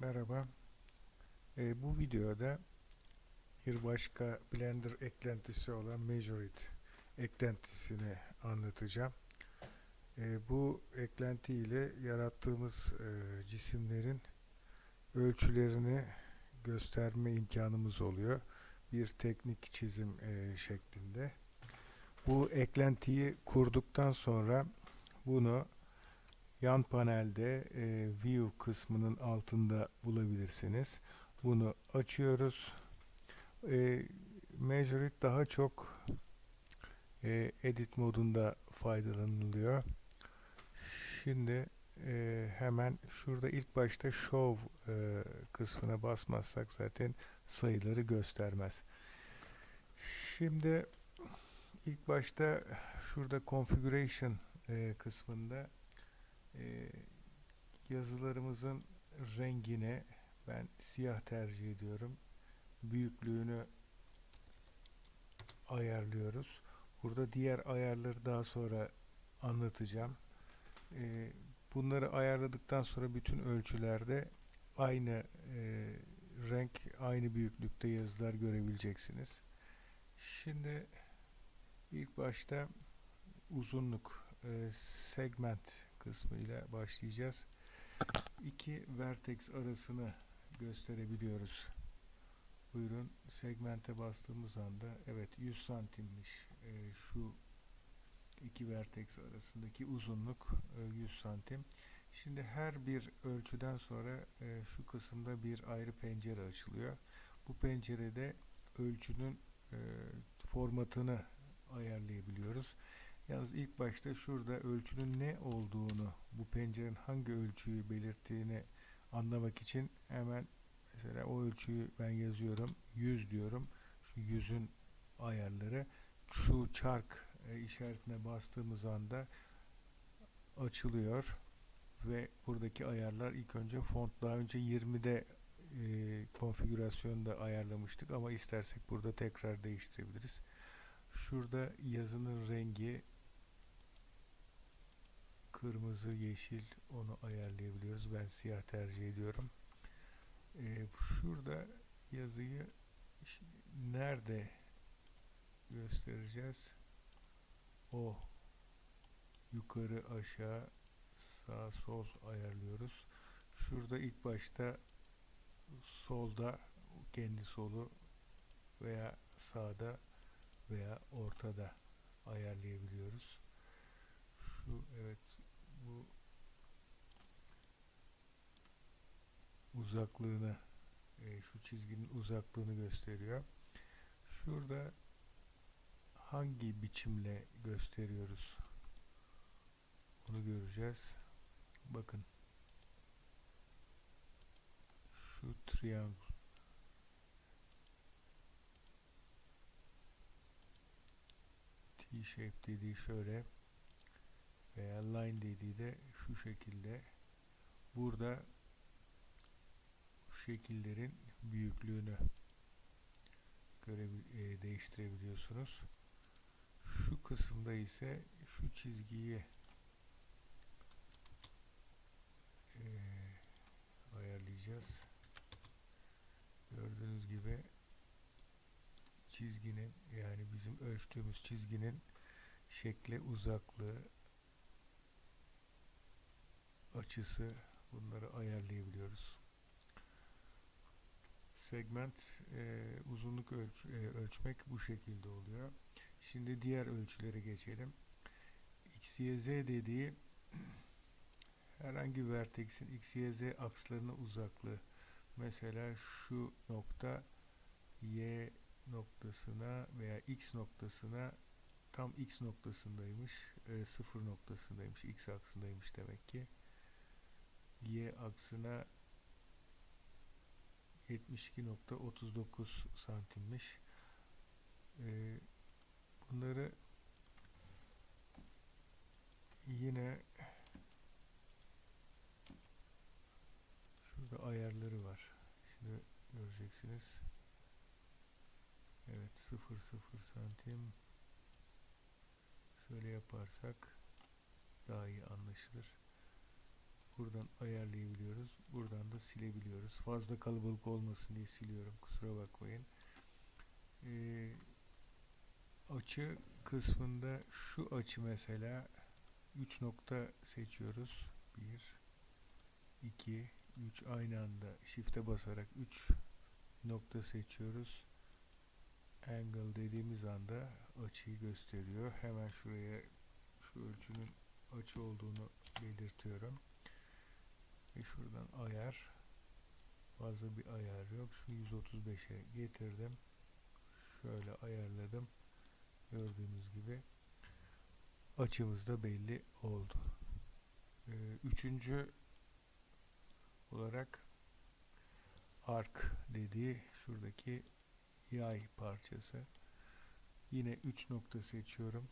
Merhaba. Ee, bu videoda bir başka Blender eklentisi olan Measure It eklentisini anlatacağım. Ee, bu eklenti ile yarattığımız e, cisimlerin ölçülerini gösterme imkanımız oluyor. Bir teknik çizim e, şeklinde. Bu eklentiyi kurduktan sonra bunu yan panelde e, View kısmının altında bulabilirsiniz. Bunu açıyoruz. E, Measure It daha çok e, Edit modunda faydalanılıyor. Şimdi e, hemen şurada ilk başta Show e, kısmına basmazsak zaten sayıları göstermez. Şimdi ilk başta şurada Configuration e, kısmında yazılarımızın rengine ben siyah tercih ediyorum. Büyüklüğünü ayarlıyoruz. Burada diğer ayarları daha sonra anlatacağım. E, bunları ayarladıktan sonra bütün ölçülerde aynı e, renk, aynı büyüklükte yazılar görebileceksiniz. Şimdi ilk başta uzunluk e, segment kısmıyla başlayacağız. İki vertex arasını gösterebiliyoruz. Buyurun segmente bastığımız anda evet 100 santimmiş e, şu iki vertex arasındaki uzunluk e, 100 santim. Şimdi her bir ölçüden sonra e, şu kısımda bir ayrı pencere açılıyor. Bu pencerede ölçünün e, formatını ayarlayabiliyoruz. Yalnız ilk başta şurada ölçünün ne olduğunu, bu pencerenin hangi ölçüyü belirttiğini anlamak için hemen mesela o ölçüyü ben yazıyorum. 100 diyorum. Şu 100'ün ayarları. Şu çark e, işaretine bastığımız anda açılıyor ve buradaki ayarlar ilk önce font daha önce 20'de e, konfigürasyonda ayarlamıştık ama istersek burada tekrar değiştirebiliriz. Şurada yazının rengi kırmızı, yeşil onu ayarlayabiliyoruz. Ben siyah tercih ediyorum. Ee, şurada yazıyı nerede göstereceğiz? O yukarı aşağı sağ sol ayarlıyoruz. Şurada ilk başta solda kendi solu veya sağda veya ortada ayarlayabiliyoruz. Şu evet bu uzaklığını e, şu çizginin uzaklığını gösteriyor. Şurada hangi biçimle gösteriyoruz? Onu göreceğiz. Bakın. Şu triangle T-shape dediği şöyle veya line dediği de şu şekilde burada şekillerin büyüklüğünü e, değiştirebiliyorsunuz. Şu kısımda ise şu çizgiyi e, ayarlayacağız. Gördüğünüz gibi çizginin yani bizim ölçtüğümüz çizginin şekli, uzaklığı, açısı bunları ayarlayabiliyoruz. Segment e, uzunluk ölç, e, ölçmek bu şekilde oluyor. Şimdi diğer ölçülere geçelim. X, Y, Z dediği herhangi bir vertexin X, Y, Z akslarına uzaklığı. Mesela şu nokta Y noktasına veya X noktasına tam X noktasındaymış, e, sıfır noktasındaymış, X aksındaymış demek ki. Y aksına 72.39 santimmiş. Ee, bunları yine şurada ayarları var. Şimdi göreceksiniz. Evet 0.0 santim şöyle yaparsak daha iyi anlaşılır. Buradan ayarlayabiliyoruz. Buradan da silebiliyoruz. Fazla kalabalık olmasın diye siliyorum. Kusura bakmayın. Ee, açı kısmında şu açı mesela 3 nokta seçiyoruz. 1 2 3 aynı anda shift'e basarak 3 nokta seçiyoruz. Angle dediğimiz anda açıyı gösteriyor. Hemen şuraya şu ölçünün açı olduğunu belirtiyorum. Ve şuradan ayar fazla bir ayar yok. Şunu 135'e getirdim. Şöyle ayarladım. Gördüğünüz gibi açımız da belli oldu. Ee, üçüncü olarak ark dediği şuradaki yay parçası. Yine 3 nokta seçiyorum.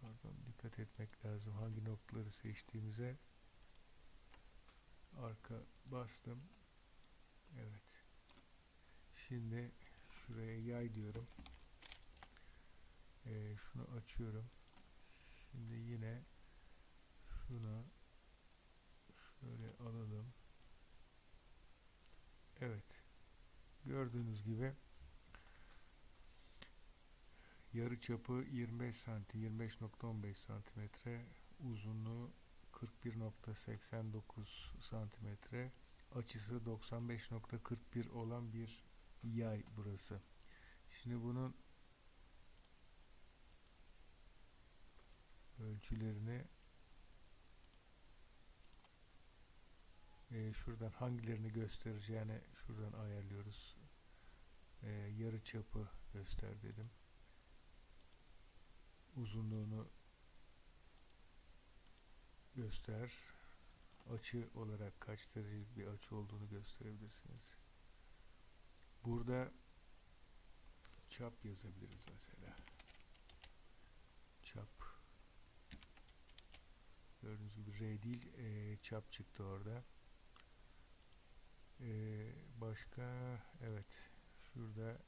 Pardon dikkat etmek lazım hangi noktaları seçtiğimize. Arka bastım. Evet. Şimdi şuraya yay diyorum. Ee, şunu açıyorum. Şimdi yine şuna şöyle alalım. Evet. Gördüğünüz gibi yarı çapı 25 santi 25.15 santimetre uzunluğu 41.89 santimetre açısı 95.41 olan bir yay burası. Şimdi bunun ölçülerini e, şuradan hangilerini göstereceğini şuradan ayarlıyoruz. E, yarı çapı göster dedim. Uzunluğunu göster. Açı olarak kaç derecelik bir açı olduğunu gösterebilirsiniz. Burada çap yazabiliriz mesela. Çap. Gördüğünüz gibi R değil e, çap çıktı orada. Ee, başka evet şurada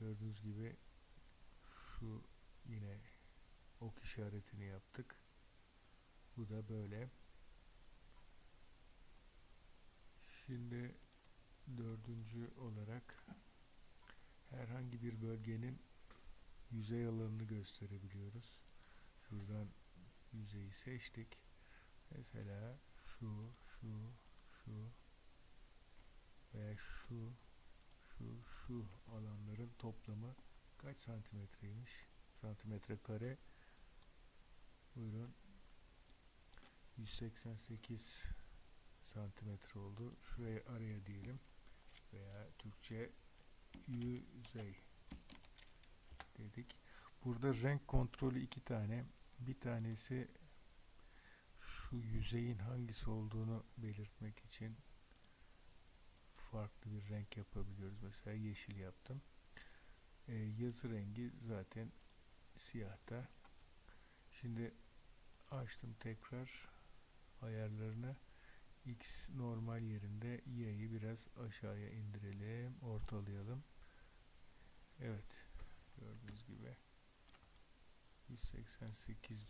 gördüğünüz gibi şu yine ok işaretini yaptık. Bu da böyle. Şimdi dördüncü olarak herhangi bir bölgenin yüzey alanını gösterebiliyoruz. Şuradan yüzeyi seçtik. Mesela şu, şu, şu veya şu, şu, şu alanların toplamı kaç santimetreymiş? Santimetre kare. Buyurun. 188 santimetre oldu. Şuraya araya diyelim. Veya Türkçe yüzey dedik. Burada renk kontrolü iki tane. Bir tanesi şu yüzeyin hangisi olduğunu belirtmek için farklı bir renk yapabiliyoruz. Mesela yeşil yaptım. Ee, yazı rengi zaten siyahta. Şimdi açtım tekrar ayarlarını. X normal yerinde y'yi biraz aşağıya indirelim. Ortalayalım. Evet. Gördüğünüz gibi 188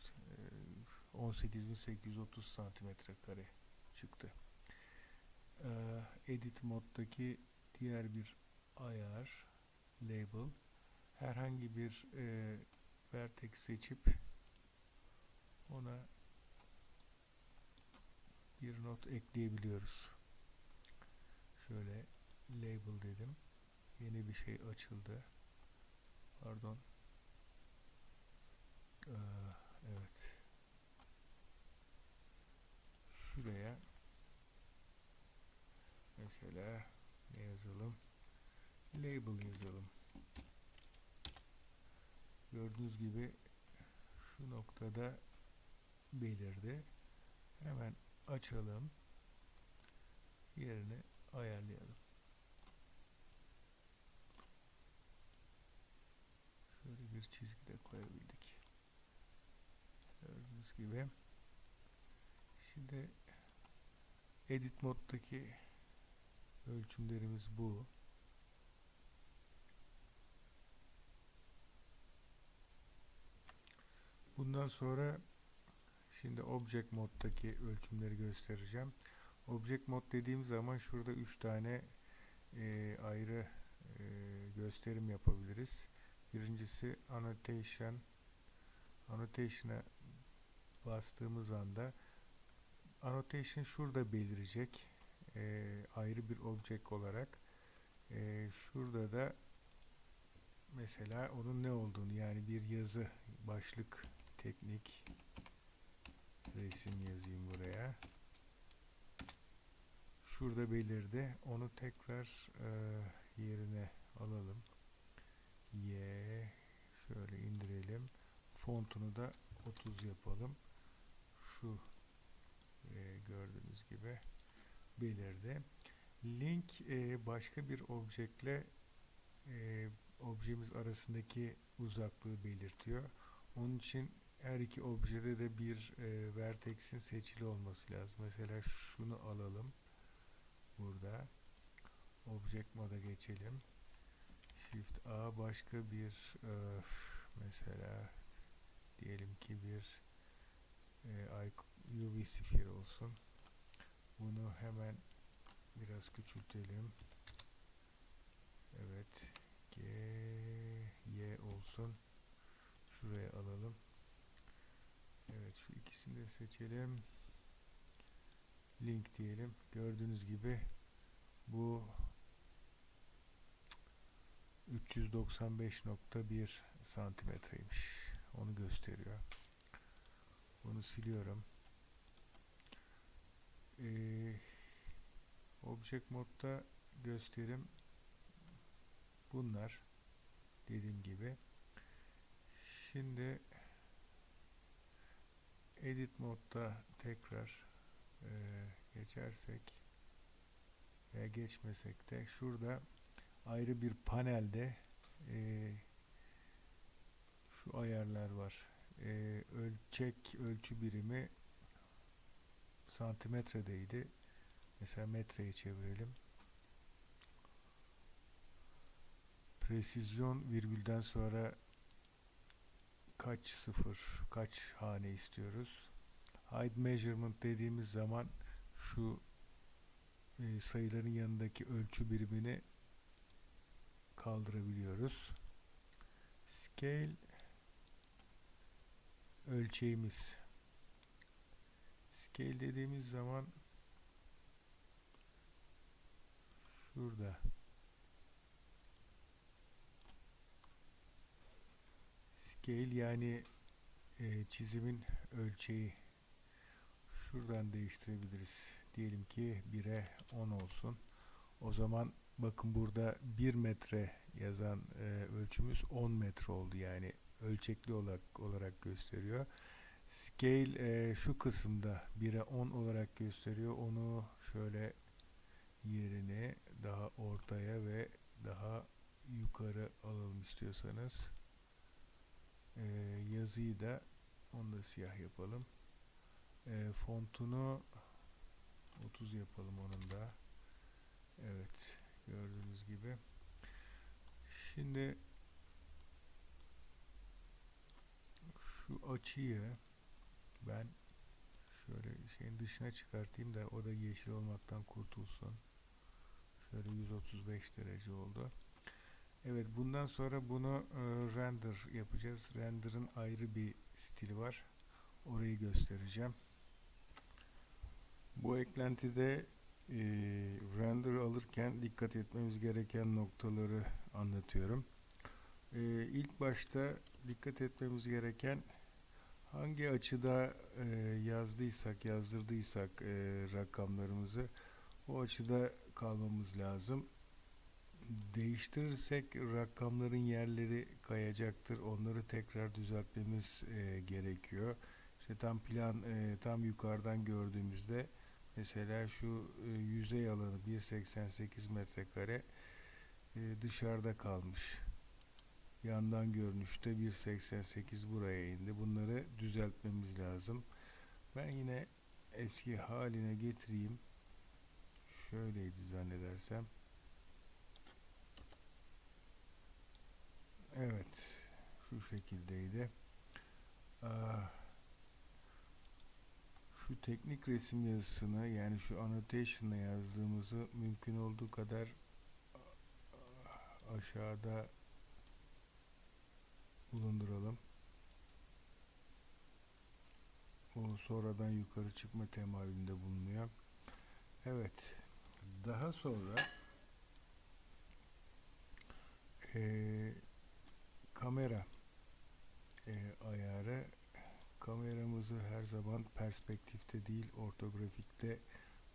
18830 santimetre kare çıktı. Ee, edit moddaki diğer bir ayar label herhangi bir e, vertex seçip ona bir not ekleyebiliyoruz. Şöyle label dedim. Yeni bir şey açıldı. Pardon. Ee, evet. Şuraya mesela ne yazalım? Label yazalım. Gördüğünüz gibi şu noktada belirdi. Hemen açalım. Yerini ayarlayalım. Şöyle bir çizgi de koyabildik. Gördüğünüz gibi. Şimdi edit moddaki ölçümlerimiz bu. Bundan sonra Şimdi Object moddaki ölçümleri göstereceğim. Object mod dediğim zaman şurada 3 tane e, ayrı e, gösterim yapabiliriz. Birincisi annotation. Annotation'a bastığımız anda annotation şurada belirecek. E, ayrı bir object olarak. E, şurada da mesela onun ne olduğunu yani bir yazı başlık teknik resim yazayım buraya. Şurada belirdi. Onu tekrar e, yerine alalım. Y şöyle indirelim. Fontunu da 30 yapalım. Şu e, gördüğünüz gibi belirdi. Link e, başka bir objekle e, objemiz arasındaki uzaklığı belirtiyor. Onun için her iki objede de bir e, vertex'in seçili olması lazım. Mesela şunu alalım. Burada. Object moda geçelim. Shift A başka bir e, mesela diyelim ki bir e, UV sphere olsun. Bunu hemen biraz küçültelim. Evet. G, Y olsun. Şuraya alalım. Evet şu ikisini de seçelim. Link diyelim. Gördüğünüz gibi bu 395.1 santimetreymiş. Onu gösteriyor. Bunu siliyorum. Ee, Object modda gösterim bunlar dediğim gibi. Şimdi edit modda tekrar e, geçersek veya geçmesek de şurada ayrı bir panelde e, şu ayarlar var. E, ölçek ölçü birimi santimetredeydi. Mesela metreye çevirelim. Presizyon virgülden sonra kaç sıfır, kaç hane istiyoruz. Hide measurement dediğimiz zaman şu e, sayıların yanındaki ölçü birimini kaldırabiliyoruz. Scale ölçeğimiz. Scale dediğimiz zaman şurada scale yani e, çizimin ölçeği şuradan değiştirebiliriz. Diyelim ki 1'e 10 olsun. O zaman bakın burada 1 metre yazan e, ölçümüz 10 metre oldu. Yani ölçekli olarak, olarak gösteriyor. Scale e, şu kısımda 1'e 10 olarak gösteriyor. Onu şöyle yerini daha ortaya ve daha yukarı alalım istiyorsanız. Yazıyı da onu da siyah yapalım. E, fontunu 30 yapalım onun da. Evet. Gördüğünüz gibi. Şimdi şu açıyı ben şöyle şeyin dışına çıkartayım da o da yeşil olmaktan kurtulsun. Şöyle 135 derece oldu. Evet bundan sonra bunu e, render yapacağız. Render'ın ayrı bir stili var. Orayı göstereceğim. Bu eklentide e, render alırken dikkat etmemiz gereken noktaları anlatıyorum. E, ilk başta dikkat etmemiz gereken hangi açıda e, yazdıysak, yazdırdıysak e, rakamlarımızı o açıda kalmamız lazım. Değiştirirsek rakamların yerleri kayacaktır. Onları tekrar düzeltmemiz e, gerekiyor. İşte tam plan e, tam yukarıdan gördüğümüzde Mesela şu e, yüzey alanı 1.88 metrekare e, dışarıda kalmış. Yandan görünüşte 1.88 buraya indi. Bunları düzeltmemiz lazım. Ben yine eski haline getireyim. Şöyleydi zannedersem. Evet. Şu şekildeydi. Aa, şu teknik resim yazısını yani şu annotation'la yazdığımızı mümkün olduğu kadar aşağıda bulunduralım. O sonradan yukarı çıkma temayülünde bulunuyor. Evet. Daha sonra eee, kamera eee, ayarı kameramızı her zaman perspektifte değil ortografikte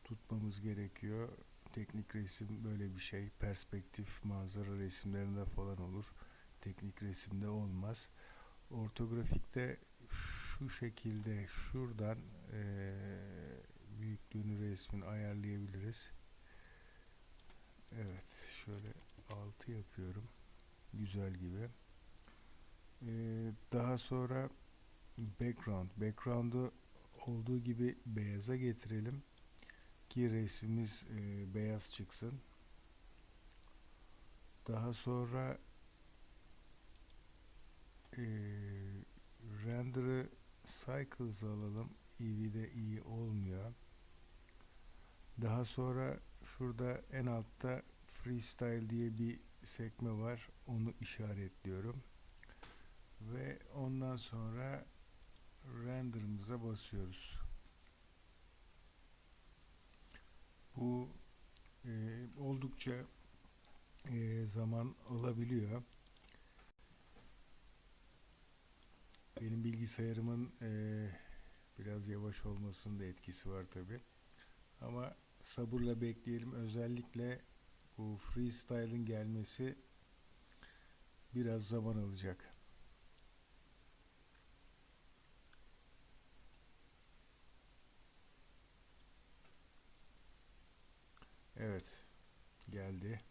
tutmamız gerekiyor. Teknik resim böyle bir şey. Perspektif manzara resimlerinde falan olur. Teknik resimde olmaz. Ortografikte şu şekilde şuradan eee, büyüklüğünü resmin ayarlayabiliriz. Evet, şöyle 6 yapıyorum. Güzel gibi. Eee, daha sonra background. Background'u olduğu gibi beyaza getirelim ki resmimiz eee, beyaz çıksın. Daha sonra eee render'ı cycles alalım. EV'de iyi olmuyor. Daha sonra şurada en altta freestyle diye bir sekme var. Onu işaretliyorum. Ve ondan sonra render'ımıza basıyoruz. Bu e, oldukça e, zaman alabiliyor. Benim bilgisayarımın e, biraz yavaş olmasının da etkisi var tabi. Ama sabırla bekleyelim. Özellikle bu freestyle'ın gelmesi biraz zaman alacak. Evet, geldi.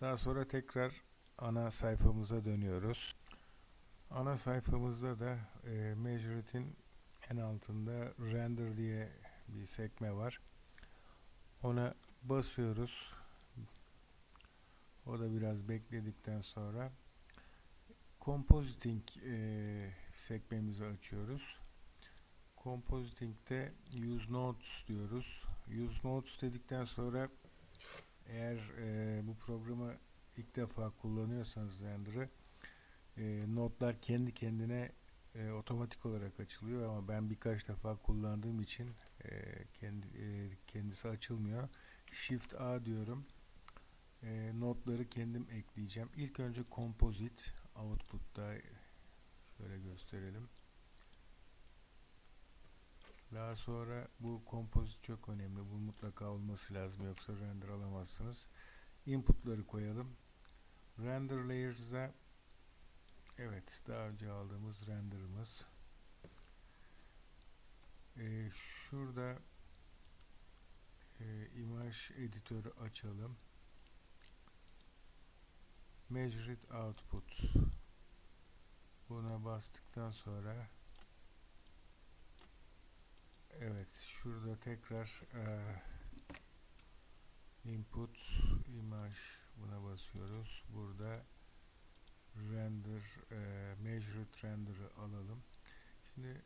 Daha sonra tekrar ana sayfamıza dönüyoruz. Ana sayfamızda da e, Majorit'in en altında Render diye bir sekme var. Ona basıyoruz. O da biraz bekledikten sonra Compositing e, sekmemizi açıyoruz. Compositing'de Use Notes diyoruz. Use Notes dedikten sonra eğer e, bu programı ilk defa kullanıyorsanız Render'ı e, notlar kendi kendine e, otomatik olarak açılıyor ama ben birkaç defa kullandığım için e, kendi e, kendisi açılmıyor. Shift A diyorum. E, notları kendim ekleyeceğim. İlk önce Composite output'ta şöyle gösterelim. Daha sonra bu kompozit çok önemli. Bu mutlaka olması lazım yoksa render alamazsınız. Input'ları koyalım. Render Layers'a Evet, daha önce aldığımız render'ımız. Ee, şurada e, image editörü açalım. Measure it output. Buna bastıktan sonra Evet, şurada tekrar e, input image buna basıyoruz. Burada render e, measured render'ı alalım. Şimdi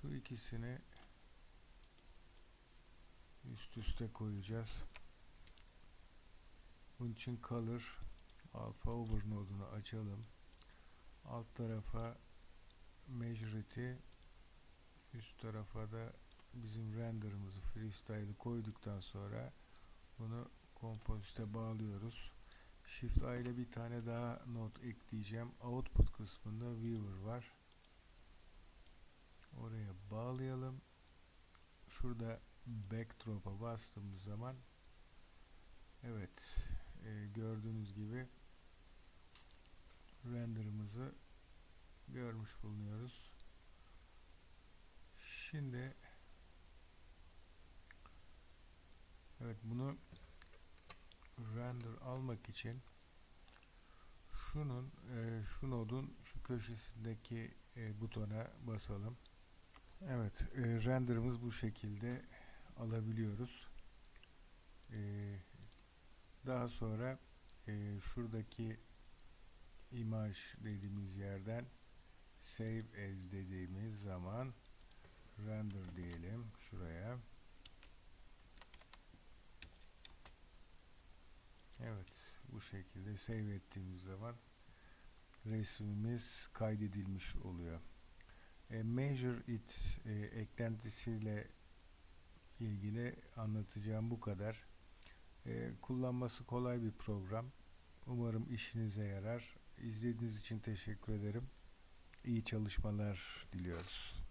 şu ikisini üst üste koyacağız. Bunun için color alpha over nodunu açalım. Alt tarafa majorit'i üst tarafa da bizim render'ımızı freestyle'ı koyduktan sonra bunu kompozite bağlıyoruz. Shift A ile bir tane daha not ekleyeceğim. Output kısmında viewer var. Oraya bağlayalım. Şurada backdrop'a bastığımız zaman evet e, gördüğünüz gibi render'ımızı görmüş bulunuyoruz. Şimdi evet bunu render almak için şunun e, şu nodun şu köşesindeki e, butona basalım. Evet, e, renderımız bu şekilde alabiliyoruz. E, daha sonra e, şuradaki imaj dediğimiz yerden save as dediğimiz zaman render diyelim şuraya. Evet bu şekilde save ettiğimiz zaman resmimiz kaydedilmiş oluyor. E, measure it e, eklentisiyle ilgili anlatacağım bu kadar. E, kullanması kolay bir program. Umarım işinize yarar. İzlediğiniz için teşekkür ederim. İyi çalışmalar diliyoruz.